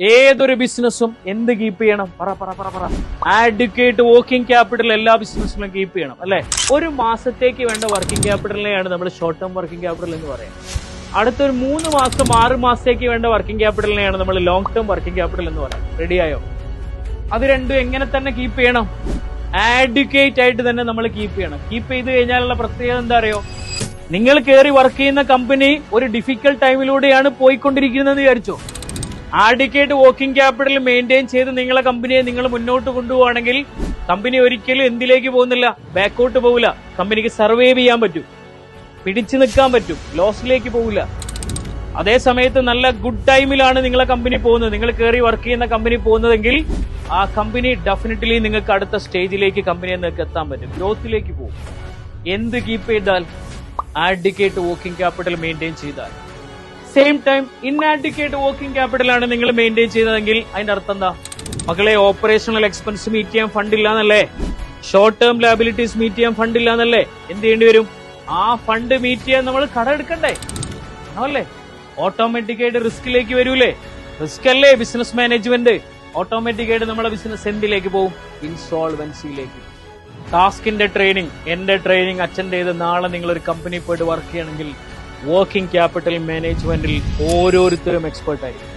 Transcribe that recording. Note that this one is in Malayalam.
ഏതൊരു ബിസിനസ്സും എന്ത് കീപ്പ് ചെയ്യണം? പറ പറ പറ പറ. ആഡ്വക്കേറ്റ് വർക്കിംഗ് ക്യാപിറ്റൽ എല്ലാ ബിസിനസ്സിലും കീപ്പ് ചെയ്യണം അല്ലെ? ഒരു മാസത്തേക്ക് വേണ്ട വർക്കിംഗ് ക്യാപിറ്റലിനെയാണ് നമ്മൾ ഷോർട്ട് ടേം വർക്കിംഗ് ക്യാപിറ്റൽ എന്ന് പറയുന്നത്. അടുത്തൊരു മൂന്ന് മാസം ആറ് മാസത്തേക്ക് വേണ്ട വർക്കിംഗ് ക്യാപിറ്റലിനെയാണ് നമ്മൾ ലോങ് ടേം വർക്കിംഗ് ക്യാപിറ്റൽ എന്ന് പറയുന്നത്. റെഡിയായോ അത് രണ്ടും എങ്ങനെ തന്നെ കീപ്പ് ചെയ്യണം? ആഡ്വക്കേറ്റ് ആയിട്ട് തന്നെ നമ്മൾ കീപ്പ് ചെയ്യണം. കീപ്പ് ചെയ്ത് കഴിഞ്ഞാലുള്ള പ്രത്യേകത എന്താ അറിയോ? നിങ്ങൾ കയറി വർക്ക് ചെയ്യുന്ന കമ്പനി ഒരു ഡിഫിക്കൽട്ട് ടൈമിലൂടെയാണ് പോയിക്കൊണ്ടിരിക്കുന്നത് വിചാരിച്ചോ? ആഡിക്കേറ്റ് വർക്കിംഗ് ക്യാപിറ്റൽ മെയിന്റെയിൻ ചെയ്ത് നിങ്ങളെ കമ്പനിയെ നിങ്ങൾ മുന്നോട്ട് കൊണ്ടുപോവാണെങ്കിൽ കമ്പനി ഒരിക്കലും എന്തിലേക്ക് പോകുന്നില്ല ബാക്കോട്ട് പോകില്ല കമ്പനിക്ക് സർവൈവ് ചെയ്യാൻ പറ്റും. പിടിച്ചു നിൽക്കാൻ പറ്റും. ലോസിലേക്ക് പോകില്ല അതേ സമയത്ത് നല്ല ഗുഡ് ടൈമിലാണ് നിങ്ങളെ കമ്പനി പോകുന്നത്. നിങ്ങൾ കയറി വർക്ക് ചെയ്യുന്ന കമ്പനി പോകുന്നതെങ്കിൽ ആ കമ്പനി ഡെഫിനറ്റ്ലി നിങ്ങൾക്ക് അടുത്ത സ്റ്റേജിലേക്ക് കമ്പനിയെ നിങ്ങൾക്ക് എത്താൻ പറ്റും. ഗ്രോത്തിലേക്ക് പോകും. എന്ത് കീപ്പ് ചെയ്താൽ? ആഡിക്കേറ്റ് വർക്കിംഗ് ക്യാപിറ്റൽ മെയിന്റെയിൻ ചെയ്താൽ. Same time inadequate working capital ആണ് നിങ്ങൾ മെയിന്റെയിൻ ചെയ്തതെങ്കിൽ അതിന്റെ അർത്ഥം എന്താ? മക്കളെ ഓപ്പറേഷണൽ എക്സ്പെൻസ് മീറ്റ് ചെയ്യാൻ ഫണ്ട് ഇല്ല എന്നല്ലേ ഷോർട്ട് ടേം ലാബിലിറ്റീസ് മീറ്റ് ചെയ്യാൻ ഫണ്ട് ഇല്ല എന്നല്ലേ എന്ത് ചെയ്യേണ്ടി വരും? ആ ഫണ്ട് മീറ്റ് ചെയ്യാൻ നമ്മൾ കട എടുക്കണ്ടേ? ആണല്ലേ? ഓട്ടോമാറ്റിക്കായിട്ട് റിസ്കിലേക്ക് വരൂലേ? റിസ്ക് അല്ലേ ബിസിനസ് മാനേജ്മെന്റ് ഓട്ടോമാറ്റിക്കായിട്ട് നമ്മുടെ ബിസിനസ് എന്തിലേക്ക് പോകും? ഇൻസോൾവൻസിയിലേക്ക് ടാസ്കിന്റെ ട്രെയിനിങ് എന്റെ ട്രെയിനിങ് അറ്റൻഡ് ചെയ്ത് നാളെ നിങ്ങൾ ഒരു കമ്പനി പോയിട്ട് വർക്ക് ചെയ്യണമെങ്കിൽ വർക്കിംഗ് ക്യാപിറ്റൽ മാനേജ്മെന്റിൽ ഓരോരുത്തരും എക്സ്പേർട്ട് ആയിരിക്കും.